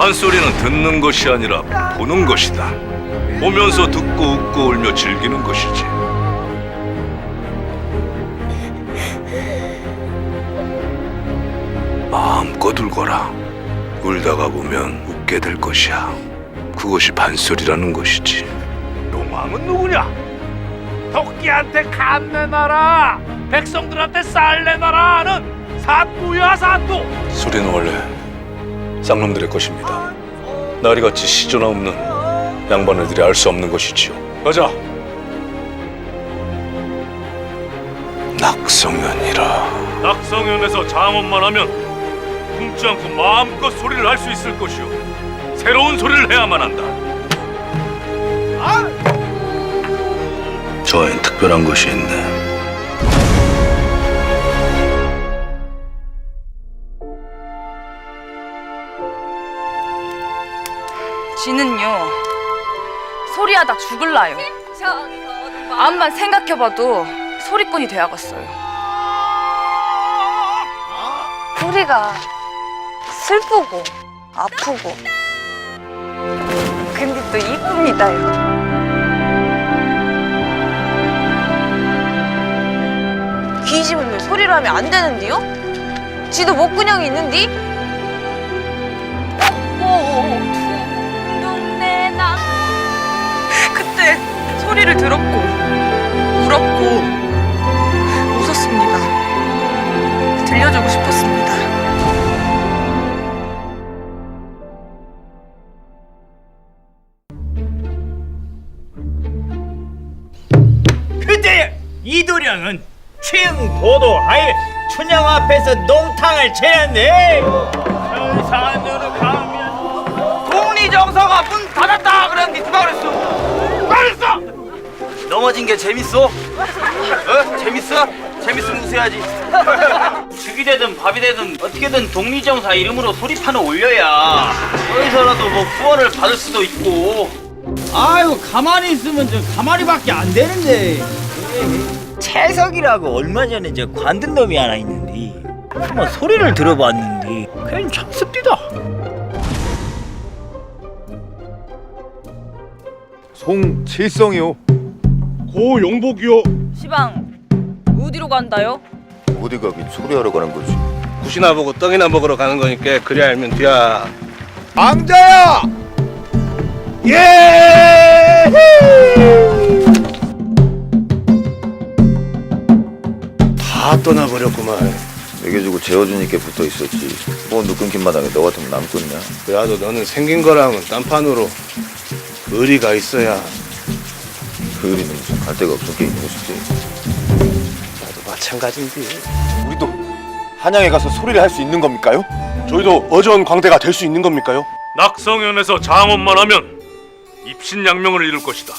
판소리는 듣는 것이 아니라 보는 것이다. 보면서 듣고 웃고 울며 즐기는 것이지. 마음껏 울거라. 울다가 보면 웃게 될 것이야. 그것이 판소리라는 것이지. 용왕은 누구냐? 토끼한테 간 내놔라 백성들한테 쌀 내놔라 하는 사또야 사또 소리는 원래 쌍놈들의 것입니다. 나리같이 시조나 없는 양반들이 알 수 없는 것이지요. 가자. 낙성현이라. 낙성현에서 장엄만 하면 굶지 않고 마음껏 소리를 할 수 있을 것이오. 새로운 소리를 해야만 한다. 저엔 특별한 것이 있네. 지는요. 소리하다 죽을라요. 암만 생각해봐도 소리꾼이 되어갔어요. 소리가 슬프고 아프고. 근데 또 이쁩니다요. 귀집은 왜 소리로 하면 안 되는디요? 지도 목구녕이 있는디? 눈내나 울었고 웃었습니다. 들려주고 싶었습니다. 그때 이도령은 최응 보도 하에 춘향 앞에서 농탕을 차렸네. 산으로 가면 넘어진 게 재밌어? 어? 재밌어? 재밌으면 웃어야지 죽이 되든 밥이 되든 어떻게든 독리정사 이름으로 소리판을 올려야 어디서라도 뭐 후원을 받을 수도 있고 아이고 가만히 있으면 저 가만히밖에 안 되는데. 채석이라고 얼마 전에 저 관든 놈이 하나 있는데 한번 소리를 들어봤는데 그냥 참습디다. 송칠성이요. 고 용복이요 시방 어디로 간다요? 어디 가긴 소리하러 가는 거지. 굿이나 보고 떡이나 먹으러 가는 거니까 그래 알면 뒤야 앙자야! 예! 다 떠나버렸구만 먹여주고 재워주니까 붙어 있었지. 뭐너 끊긴 마당에 너 같으면 남겠냐? 그래도 너는 생긴 거랑은 딴판으로 의리가 있어야 그 의리는 무슨 갈 데가 없으니까 있는 것이지. 나도 마찬가지인데 우리도 한양에 가서 소리를 할 수 있는 겁니까요? 저희도 어전 광대가 될 수 있는 겁니까요? 낙성현에서 장엄만 하면 입신양명을 이룰 것이다.